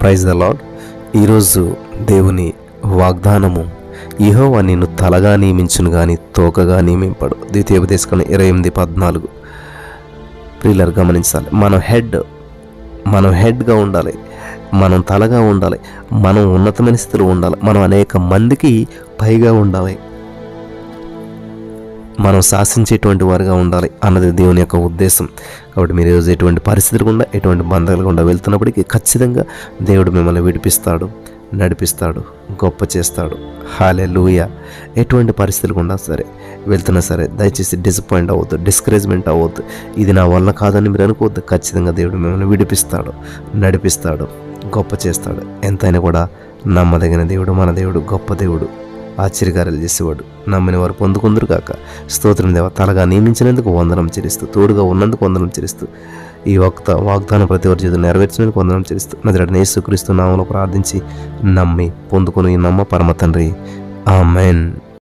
Praise the lord ఈరోజు దేవుని వాగ్దానము ఇహోవా నిన్ను తలగా నియమించును కానీ తోకగా నియమింపడు. ద్వితీయోపదేశకం ఇరవై ఎనిమిది పద్నాలుగు. ప్రియులర్ గమనించాలి. మనం హెడ్ మనం హెడ్గా ఉండాలి. మనం తలగా ఉండాలి. మనం ఉన్నతమైన స్థితిలో ఉండాలి. మనం అనేక మందికి పైగా ఉండాలి. మనం శాసించేటువంటి వారిగా ఉండాలి అన్నది దేవుని యొక్క ఉద్దేశం. కాబట్టి మీరు ఈరోజు ఎటువంటి పరిస్థితులు గుండా ఎటువంటి బంధాలు గుండా వెళ్తున్నప్పటికీ ఖచ్చితంగా దేవుడు మిమ్మల్ని విడిపిస్తాడు నడిపిస్తాడు గొప్ప చేస్తాడు. హాలే లూయ ఎటువంటి పరిస్థితులు గుండా సరే వెళ్తున్నా సరే దయచేసి డిసప్పాయింట్ అవ్వద్దు డిస్కరేజ్మెంట్ అవ్వద్దు. ఇది నా వల్ల కాదని మీరు అనుకోవద్దు. ఖచ్చితంగా దేవుడు మిమ్మల్ని విడిపిస్తాడు నడిపిస్తాడు గొప్ప చేస్తాడు. ఎంతైనా కూడా నమ్మదగిన దేవుడు మన దేవుడు గొప్ప దేవుడు. ఆశ్చర్యకార్యాలు చేసేవాడు. నమ్మిన వారు పొందుకుందరు కాక స్తోత్రం దేవ తలగా నియమించినందుకు వందనం చెల్లిస్తూ తోడుగా ఉన్నందుకు వందనం చెల్లిస్తూ ఈ వక్త వాగ్దానం ప్రతి వారి జీవితం నెరవేర్చినందుకు వందనం చెల్లిస్తూ నదిరట నేసుక్రీస్తు నామంలో ప్రార్థించి నమ్మి పొందుకుని నమ్మ పరమ తండ్రి. ఆమెన్.